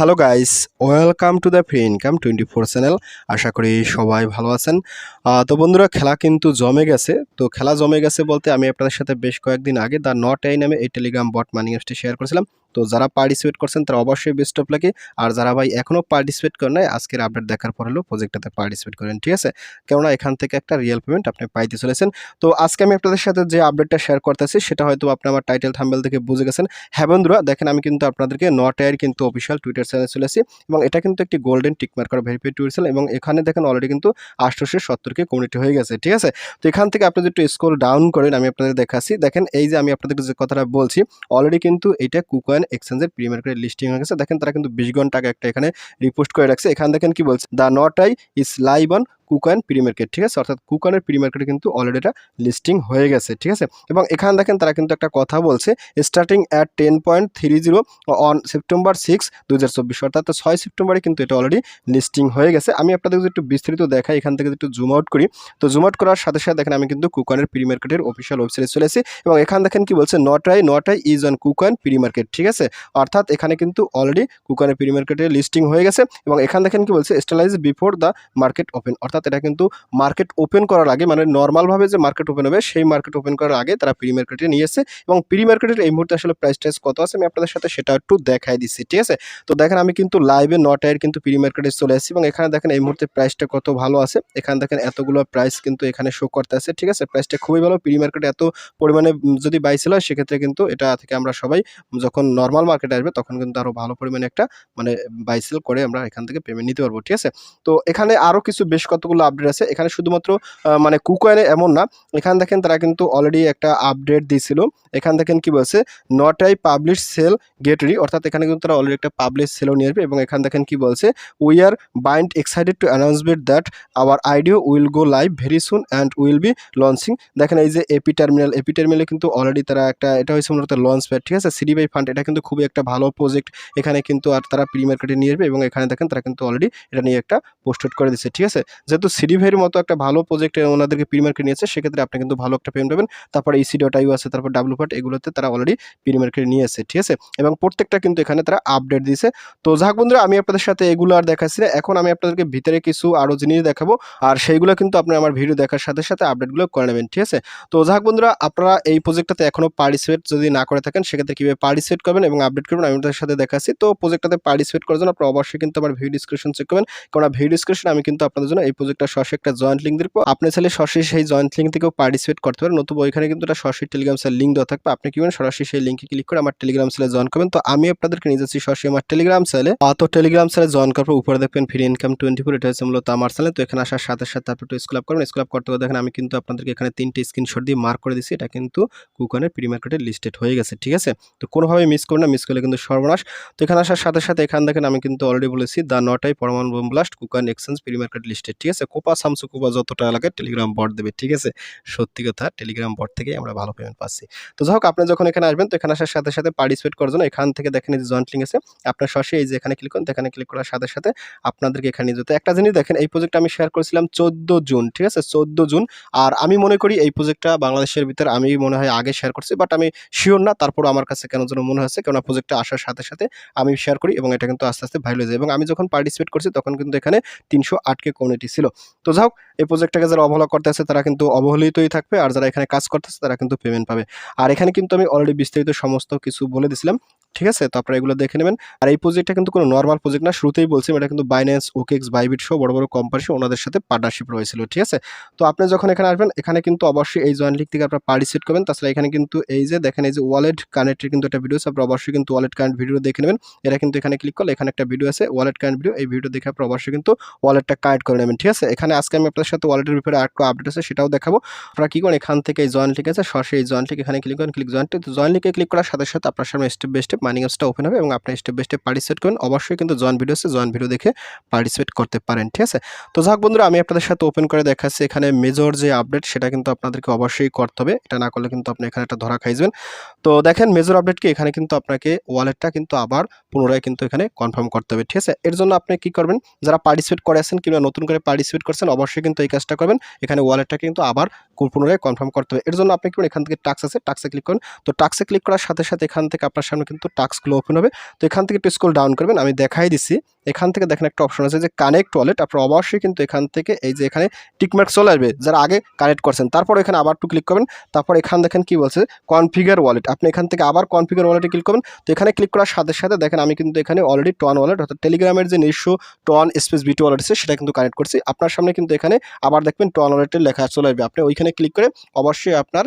Hello guys welcome to the free income twenty four channel আশা করি সবাই ভালো আছেন। তো বন্ধুরা, খেলা কিন্তু জমে গেছে। তো খেলা জমে গেছে বলতে আমি আপনাদের সাথে বেশ কয়েকদিন আগে দ্য নট আই নামে এই টেলিগ্রাম বট মানি অ্যাপসটি শেয়ার করেছিলাম। তো যারা পার্টিসিপেট করছেন, তারা অবশ্যই বেস্ট অফ লাগে আর যারা ভাই এখনও পার্টিসিপেট করেন নাই, আজকের আপডেট দেখার পর হলেও প্রজেক্টটাতে পার্টিসিপেট করেন, ঠিক আছে? কেননা এখান থেকে একটা রিয়েল পেমেন্ট আপনি পাইতে চলেছেন। তো আজকে আমি আপনাদের সাথে যে আপডেটটা শেয়ার করতেছি, সেটা হয়তো আপনি আমার টাইটেল থাম্বেল থেকে বুঝে গেছেন। হ্যাঁ দেখেন আমি কিন্তু আপনাদেরকে নট কিন্তু অফিসিয়াল টুইটার চ্যানেল চলেছি এবং এটা কিন্তু একটি golden tick marker verified Twitter channel এবং এখানে দেখেন অলরেডি কিন্তু আটশোশো সত্তরকে কমিউনিটি হয়ে গেছে, ঠিক আছে? তো এখান থেকে আপনি একটু স্ক্রল ডাউন করেন, আমি আপনাদের দেখাচ্ছি। দেখেন এই যে আমি আপনাদেরকে যে কথাটা বলছি অলরেডি কিন্তু এটা কুকয়েন এক্সচেঞ্জের প্রি মার্কেট লিস্টিং হয়ে গেছে। দেখেন তারা কিন্তু বিশ ঘণ্টা আগে একটা এখানে রিপোস্ট করে রাখছে। এখানে দেখেন কি বলছে? The not I is live on KuCoin pre market ঠিক আছে? অর্থাৎ কুকয়েনের প্রি মার্কেটে কিন্তু অলরেডি এটা লিস্টিং হয়ে গেছে, ঠিক আছে? এবং এখানে দেখেন তারা কিন্তু একটা কথা বলছে starting at ten point three zero on September six দু হাজার চব্বিশ। অর্থাৎ ছয় সেপ্টেম্বরে কিন্তু এটা অলরেডি লিস্টিং হয়ে গেছে। আমি আপনাদের একটু বিস্তারিত দেখাই, এখান থেকে একটু জুম আউট করি, তো জুম আউট করার সাথে সাথে দেখেন আমি কিন্তু কুকয়েনের প্রি মার্কেটের অফিসিয়াল ওয়েবসাইটে চলে এসেছি এবং এখানে দেখেন কি বলছে not I not I is on KuCoin pre market ঠিক আছে? অর্থাৎ এখানে কিন্তু অলরেডি কুকয়েনের প্রি মার্কেটে লিস্টিং হয়ে গেছে এবং এখানে দেখেন কি বলছে স্টেলাইজ বিফোর দ্য মার্কেট ওপেন অর্থাৎ এটা কিন্তু মার্কেট ওপেন করার আগে মানে নর্মালভাবে যে মার্কেট ওপেন হবে, সেই মার্কেট ওপেন করার আগে তারা প্রি মার্কেটে নিয়ে এসেছে এবং প্রি মার্কেটের এই মুহূর্তে আসলে প্রাইস টাইস কত আছে আমি আপনাদের সাথে সেটা একটু দেখাই দিচ্ছি, ঠিক আছে? তো দেখেন আমি কিন্তু লাইভে নট আয়ের কিন্তু প্রি মার্কেটে চলে এসেছি এবং এখানে দেখেন এই মুহূর্তে প্রাইসটা কত ভালো আছে। এখানে দেখেন এতগুলো প্রাইস কিন্তু এখানে শো করতে আছে ঠিক আছে? প্রাইসটা খুবই ভালো প্রি মার্কেটে এত পরিমাণে যদি বাইসেল হয়, সেক্ষেত্রে কিন্তু এটা থেকে আমরা সবাই যখন নর্মাল মার্কেটে আসবে, তখন কিন্তু আরও ভালো পরিমাণে একটা মানে বাইসেল করে আমরা এখান থেকে পেমেন্ট নিতে পারব, ঠিক আছে? তো এখানে আরও কিছু বেশ কতগুলো আপডেট আছে? এখানে শুধুমাত্র মানে কুকয়েনে এমন না। এখানে দেখেন তারা কিন্তু অলরেডি একটা আপডেট দিয়েছিল এখান দেখেন কি বলছে? Not I publish sale get রি অর্থাৎ এখানে কিন্তু তারা অলরেডি একটা পাবলিশ সেলও নিয়ে আসবে এবং এখানে দেখেন কি বলছে? We are beyond excited to announcement that our IDO will go live very soon and will be launching দেখেন এই যে এপি টার্মিনাল এপি টার্মিনালে কিন্তু অলরেডি তারা একটা, এটা হয়েছে মূলত লঞ্চ প্যাড ঠিক আছে? সিডি বাই ফান্ড এটা কিন্তু খুবই একটা ভালো প্রজেক্ট এখানে কিন্তু আর তারা প্রি মার্কেটে নিয়ে আসবে এবং এখানে দেখেন তারা কিন্তু অলরেডি এটা নিয়ে একটা পোস্টেড করে দিচ্ছে, ঠিক আছে? যেহেতু সিডি ভাইয়ের মতো একটা ভালো প্রজেক্ট ওনাদেরকে প্রি নিয়েছে, সেক্ষেত্রে আপনি কিন্তু ভালো একটা পেমেন্ট পাবেন। তারপরে ইসি ডট আইউ আছে, তারপর ডাব্লু পার্ট এগুলোতে তারা অলরেডি প্রি নিয়ে এসেছে ঠিক আছে? এবং প্রত্যেকটা কিন্তু এখানে তারা আপডেট দিয়েছে। তো যাক বন্ধুরা, আমি আপনাদের সাথে এগুলো আর দেখাচ্ছি না। এখন আমি আপনাদেরকে ভিতরে কিছু আরও জিনিস দেখাবো, আর সেইগুলো কিন্তু আপনি আমার ভিডিও দেখার সাথে সাথে আপডেটগুলো করে নেবেন, ঠিক আছে? তো যাক বন্ধুরা, আপনারা এই প্রজেক্টটাতে এখনও পার্টিসিপেট যদি না করে থাকেন, সেক্ষেত্রে কীভাবে পার্টিসিপেট করবেন এবং আপডেট করবেন, আমি আপনাদের সাথে দেখাচ্ছি। তো প্রজেক্টটাতে পার্টিসিপেট করার জন্য আপনারা অবশ্যই কিন্তু আমার ভিডিও ডিসক্রিপশন চেক করবেন। কারণ ভিডিও ডিসক্রিপশন আমি কিন্তু আপনাদের জন্য এই প্রজেক্টটা সরাসরি একটা জয়েন্ট লিঙ্ক দিব। আপনি চাইলে সরাসরি সেই জয়েন্ট লিঙ্ক থেকেও পার্টিসিপেট করতে পারেন, নতুবা ওইখানে কিন্তু একটা সরাসরি টেলিগ্রাম সেল লিঙ্ক দেওয়া থাকবে। আপনি কি সরাসরি সেই লিঙ্কে ক্লিক করে আমার টেলিগ্রাম সেলে জয়েন করবেন। তো আমি আপনাদেরকে নিয়ে যাচ্ছি সরাসরি আমার টেলিগ্রাম সেলে তো টেলিগ্রাম সেলে জয়েন করার পর উপরে দেখবেন ফ্রি ইনকাম টোয়েন্টি ফোর এটা হচ্ছে মূলত আমার চ্যানেল তো এখানে আসার সাথে সাথে আপনি একটু স্কুল আপ করবেন। স্কুল আপ করতে দেখেন আমি কিন্তু আপনাদেরকে এখানে তিনটে স্ক্রিনশট দিয়ে মার্ক করে দিচ্ছি এটা কিন্তু কুকনের প্রি মার্কেটে লিস্টেড হয়ে গেছে, ঠিক আছে? তো কোনোভাবে মিস করবেন না মিস করলে কিন্তু সর্বনাশ। তো এখানে আসার সাথে সাথে এখানে দেখেন আমি কিন্তু অলরেডি বলেছি দ্য নটাই পরমাণু বোম ব্লাস্ট কুকান এক্সচেঞ্জ প্রি মার্কেট লিস্টেড ঠিক আছে? কোপা, সামসু, কোপা যতটা এলাকায় টেলিগ্রাম বট দেবে, ঠিক আছে? সত্যি কথা টেলিগ্রাম বট থেকেই আমরা ভালো পেমেন্ট পাচ্ছি। তো যাই হোক, আপনি যখন এখানে আসবেন, তো এখানে আসার সাথে সাথে পার্টিসিপেট করার জন্য এখান থেকে দেখেন যে জয়েন্ট লিঙ্ক আছে, আপনার সরাসরি এই যে এখানে ক্লিক করুন এখানে ক্লিক করার সাথে সাথে আপনাদেরকে এখানে যেতে একটা জিনিস দেখেন, এই প্রজেক্ট আমি শেয়ার করেছিলাম চোদ্দ জুন, ঠিক আছে? চোদ্দ জুন, আর আমি মনে করি এই প্রজেক্টটা বাংলাদেশের ভিতরে আমি মনে হয় আগে শেয়ার করছি বাট আমি শিওর না তারপর আমার কাছে কেন যেন মনে হচ্ছে, কেননা প্রজেক্টটা আসার সাথে সাথে আমি শেয়ার করি এবং এটা কিন্তু আস্তে আস্তে ভাইরাল হয়ে যায়। এবং আমি যখন পার্টিসিপেট করছি, তখন কিন্তু এখানে তিনশো আটকে কমিউনিটি ছিল। তো যাই হোক, এই প্রজেক্টটাকে যারা অবহেলা করতে করতেছে তারা কিন্তু অবহেলিতই থাকবে। আর যারা এখানে কাজ করতেছে তারা কিন্তু পেমেন্ট পাবে। আর এখানে কিন্তু আমি অলরেডি বিস্তারিত সমস্ত কিছু বলে দিছিলাম। ঠিক আছে? তো আপনারা এগুলো দেখে নেবেন। আর এই প্রজেক্টটা কিন্তু কোনো নর্মাল প্রজেক্ট না। শুরুতেই বলছি এটা কিন্তু বাইন্যান্স ওকেক্স বাইবিট সহ বড় বড় কোম্পানি ওনাদের সাথে পার্টনারশিপ রয়েছিল, ঠিক আছে? তো আপনি যখন এখানে আসবেন, এখানে কিন্তু অবশ্যই এই জয়েন্ট লিগ থেকে আপনারা পার্টিসিপেট করবেন। তাছাড়া এখানে কিন্তু এই যে দেখেন, এই যে ওয়ালেট কানেক্টের কিন্তু একটা ভিডিও আছে, আপনারা অবশ্যই কিন্তু ওয়ালেট কানেক্ট ভিডিও দেখে নেবেন। এটা কিন্তু এখানে ক্লিক করলে এখানে একটা ভিডিও আছে ওয়ালেট কানেক্ট ভিডিও এই ভিডিও দেখে আপনারা অবশ্যই কিন্তু ওয়ালেটটা কানেক্ট করে নেবেন, ঠিক আছে? এখানে আজকে আমি আপনাদের সাথে ওয়ালেটের ব্যাপারে আর একটু আপডেট আছে, সেটাও দেখাবো। আপনারা কি করেন, এখান থেকে এই জয়েন্ট লিগ আছে, সরাসরি এই জয়েন্ট লিগ এখানে ক্লিক করেন ক্লিক জয়েন্ট তো জয়েন্ট লিগে ক্লিক করার সাথে সাথে আপনার সামনে স্টেপ বাই স্টেপ মাইনিং অ্যাপসটা ওপেন হবে এবং আপনি স্টেপ বাই স্টেপ পার্টিসিপেট করবেন অবশ্যই কিন্তু জয়েন ভিডিও আছে জয়েন্ট ভিডিও দেখে পার্টিসিপেট করতে পারেন, ঠিক আছে? তো যাক বন্ধুরা, আমি আপনাদের সাথে ওপেন করে দেখাচ্ছি এখানে মেজর যে আপডেট সেটা কিন্তু আপনাদেরকে অবশ্যই করতে হবে। এটা না করলে কিন্তু আপনি এখানে একটা ধরা খাইবেন তো দেখেন মেজর আপডেটকে এখানে কিন্তু আপনাকে ওয়ালেটটা কিন্তু আবার পুনরায় কিন্তু এখানে কনফার্ম করতে হবে, ঠিক আছে? এর জন্য আপনি কি করবেন? যারা পার্টিসিপেট করে আছেন কিংবা নতুন করে পার্টিসিপেট করছেন, অবশ্যই কিন্তু এই কাজটা করবেন। এখানে ওয়ালেটটা কিন্তু আবার পুনরায় কনফার্ম করতে হবে। এর জন্য আপনি কি এখান থেকে টাক্স আছে টাক্সে ক্লিক করুন। তো টাক্সে ক্লিক করার সাথে সাথে এখান থেকে আপনার সামনে কিন্তু টাক্সগুলো ওপেন হবে। তো এখান থেকে একটু স্কোল ডাউন করবেন আমি দেখাই দিচ্ছি এখান থেকে দেখেন একটা অপশন আছে যে কানেক্ট ওয়ালেট আপনার অবশ্যই কিন্তু এখান থেকে এই যে এখানে টিকমার্ক চলে আসবে, যারা আগে কানেক্ট করছেন। তারপর এখানে আবার একটু ক্লিক করবেন, তারপর এখান দেখেন কি বলছে কনফিগার ওয়ালেট আপনি এখান থেকে আবার কনফিগার ওয়ালেটে ক্লিক করবেন, তো এখানে ক্লিক করার সাথে সাথে দেখেন আমি কিন্তু এখানে অলরেডি টন ওয়ালেট অর্থাৎ টেলিগ্রামের যে নিজস্ব টন স্পেস বিটি ওয়ালেট আছে, সেটা কিন্তু কানেক্ট করছি। আপনার সামনে কিন্তু এখানে আবার দেখবেন টন ওয়ালেটের লেখা চলে আসবে। আপনি ওইখানে ক্লিক করে অবশ্যই আপনার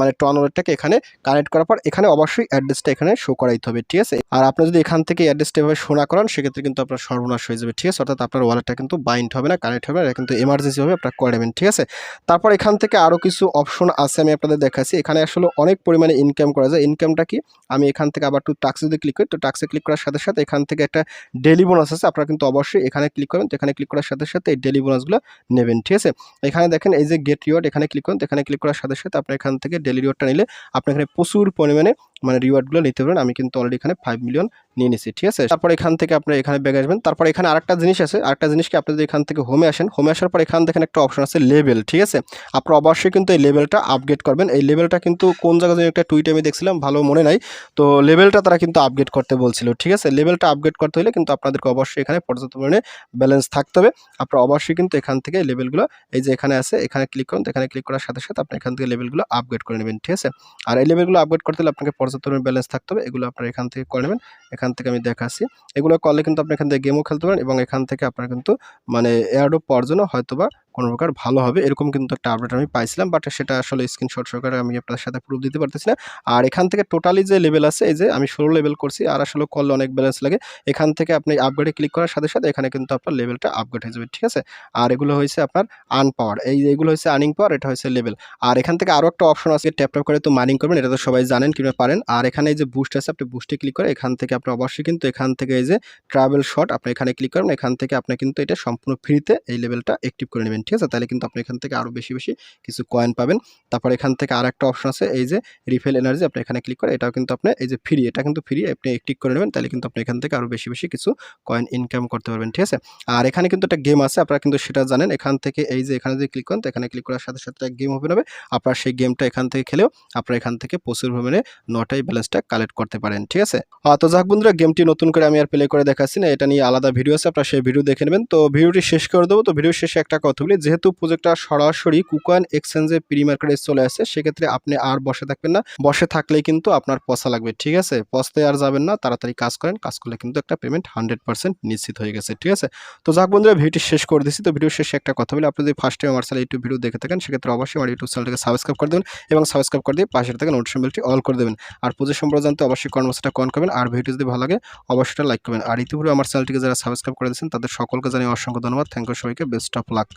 মানে টন ওয়ালেটটাকে এখানে কানেক্ট করার পর, এখানে অবশ্যই অ্যাড্রেসটা এখানে শো করাইতে হবে, ঠিক আছে? আর আপনি যদি এখান থেকে অ্যাড্রেসটা এভাবে শো না করান, সেক্ষেত্রে কিন্তু আপনার সর্বনাশ হয়ে যাবে, ঠিক আছে? অর্থাৎ আপনার ওয়ালেটটা কিন্তু বাইন্ড হবে না কানেক্ট হবে না, এটা কিন্তু এমার্জেন্সি হবে, আপনার করে নেবেন, ঠিক আছে? তারপর এখান থেকে আরও কিছু অপশন আছে আমি আপনাদের দেখাচ্ছি। এখানে আসলে অনেক পরিমাণে ইনকাম করা যায়। ইনকামটা কি? আমি এখান থেকে আবার একটু টাক্সে যদি ক্লিক করি, তো টাক্সে ক্লিক করার সাথে সাথে এখান থেকে একটা ডেলি বোনাস আছে, আপনারা কিন্তু অবশ্যই এখানে ক্লিক করবেন। তো এখানে ক্লিক করার সাথে সাথে এই ডেলি বোনাসগুলো নেবেন, ঠিক আছে? এখানে দেখেন এই যে গেট রিওয়ার্ড এখানে ক্লিক করুন। এখানে ক্লিক করার সাথে সাথে আপনার এখান থেকে ডেলি রিওয়ার্ডটা নিলে আপনি এখানে প্রচুর পরিমাণে মানে রিওয়ার্ডগুলো নিতে পারেন। আমি কিন্তু অলরেডি এখানে ফাইভ মিলিয়ন নিয়ে নিছি, ঠিক আছে? তারপর এখান থেকে আপনি এখানে ব্যাগ আসবেন। তারপর এখানে আরেকটা জিনিস আছে। আরেকটা জিনিস কি? আপনি যদি এখান থেকে হোমে আসেন হোমে আসার পর এখান থেকে একটা অপশন আছে লেভেল ঠিক আছে? আপনার অবশ্যই কিন্তু এই লেভেলটা আপগ্রেড করবেন। এই লেভেলটা কিন্তু কোন জায়গায় একটা টুইটে আমি দেখছিলাম, ভালো মনে নাই। তো লেভেলটা তারা কিন্তু আপগ্রেড করতে বলছিল, ঠিক আছে? লেভেলটা আপগ্রেড করতে হলে কিন্তু আপনাদেরকে অবশ্যই এখানে পর্যাপ্ত পরিমাণে ব্যালেন্স থাকতে হবে। আপনার অবশ্যই কিন্তু এখান থেকে লেভেলগুলো এই যে এখানে আছে, এখানে ক্লিক করুন। এখানে ক্লিক করার সাথে সাথে আপনি এখান থেকে লেভেলগুলো আপগ্রেড করে নেবেন, ঠিক আছে? আর এই লেভেলগুলো আপগ্রেড করতে হলে আপনাকে পরিমাণে ব্যালেন্স থাকতে হবে, এগুলো আপনার এখান থেকে করে নেবেন। এখান থেকে আমি দেখাচ্ছি। এগুলো করলে কিন্তু আপনি এখান থেকে গেমও খেলতে পারেন এবং এখান থেকে আপনার কিন্তু মানে এয়ারডোপ পাওয়ার জন্য হয়তোবা কোনো প্রকার ভালো হবে, এরকম কিন্তু একটা আপডেট আমি পাইছিলাম বাট সেটা আসলে স্ক্রিনশট সহকারে আমি আপনার সাথে প্রুফ দিতে পারতেছি না। আর এখান থেকে টোটালি যে লেভেল আছে, এই যে আমি ষোলো লেভেল করছি, আর আসলে করলে অনেক ব্যালেন্স লাগে, এখান থেকে আপনি আপগ্রেডে ক্লিক করার সাথে সাথে এখানে কিন্তু আপনার লেভেলটা আপগ্রেড হয়ে যাবে, ঠিক আছে? আর এগুলো হয়েছে আপনার আর্ন পাওয়ার এই এগুলো হচ্ছে আর্নিং পাওয়ার এটা হচ্ছে লেভেল আর এখান থেকে আরও একটা অপশন আছে ট্যাপ ট্যাপ করে তো মাইনিং করবেন, এটা তো সবাই জানেন কীভাবে পারেন। আর এখানে যে বুস্ট আছে, আপনি বুস্টে ক্লিক করে এখান থেকে আপনি অবশ্যই কিন্তু এখান থেকে এই যে ট্রাভেল শট আপনি এখানে ক্লিক করবেন, এখান থেকে আপনি কিন্তু এটা সম্পূর্ণ ফ্রিতে এই লেভেলটা অ্যাক্টিভ করে নেবেন। ঠিক আছে? তাহলে কিন্তু আপনি এখান থেকে আরও বেশি বেশি কিছু কয়েন পাবেন। তারপর এখান থেকে আর একটা অপশন আছে, এই যে রিফেল এনার্জি আপনি এখানে ক্লিক করে, এটাও কিন্তু আপনি, এই যে ফ্রি এটা কিন্তু ফ্রি আপনি ক্লিক করে নেবেন, তাহলে কিন্তু আপনি এখান থেকে আরও বেশি বেশি কিছু কয়েন ইনকাম করতে পারবেন, ঠিক আছে? আর এখানে কিন্তু একটা গেম আছে, আপনারা কিন্তু সেটা জানেন। এখান থেকে এই যে এখানে যদি ক্লিক করেন, তো এখানে ক্লিক করার সাথে সাথে একটা গেম ওপেন হবে। আপনার সেই গেমটা এখান থেকে খেলেও আপনারা এখান থেকে প্রচুর পরিমাণে নটাই ব্যালেন্সটা কালেক্ট করতে পারেন, ঠিক আছে? তো যাক বন্ধুরা গেমটি নতুন করে আমি আর প্লে করে দেখাচ্ছি না, এটা নিয়ে আলাদা ভিডিও আছে, আপনারা সেই ভিডিও দেখে নেবেন। তো ভিডিওটি শেষ করে দেবো। তো ভিডিও শেষে একটা কথা যেহেতু প্রজেক্টটা সরাসরি কুকয়েন এক্সচেঞ্জে প্রি মার্কেটে চলে আসে, সেক্ষেত্রে আপনি আর বসে থাকবেন না। বসে থাকলেই কিন্তু আপনার পয়সা লাগবে, ঠিক আছে? পস্তে আর যাবেন না, তাড়াতাড়ি কাজ করেন, কাজ করলে কিন্তু একটা পেমেন্ট হান্ড্রেড পার্সেন্ট নিশ্চিত হয়ে গেছে, ঠিক আছে? তো যাক বন্ধুরা, ভিডিওটি শেষ করে দিচ্ছি তো ভিডিও শেষে একটা কথা বলি, আপনি যদি ফার্স্ট টাইম আমার চ্যানেল ইউটিউব ভিডিও দেখে থাকেন, সেক্ষেত্রে অবশ্যই আমার ইউটিউব চ্যানেলটাকে সাবস্ক্রাইব করে দেবেন এবং সাবস্ক্রাইব করে দিয়ে পাশে থেকে নোটিফিকেশন বেলটি অল করে দেবেন। আর পুজো সম্পর্কে জানতে অবশ্যই কর্মসূচিটা কন করবেন। আর ভিডিও যদি ভালো লাগে, অবশ্যই লাইক করবেন। আর ইতিপূর্বে আমার চ্যানেলটিকে যারা সাবস্ক্রাইব করে দিয়েছেন, তাদের সকলকে জানিয়ে অসংখ্য ধন্যবাদ। থ্যাংক ইউ সবাইকে। Best of luck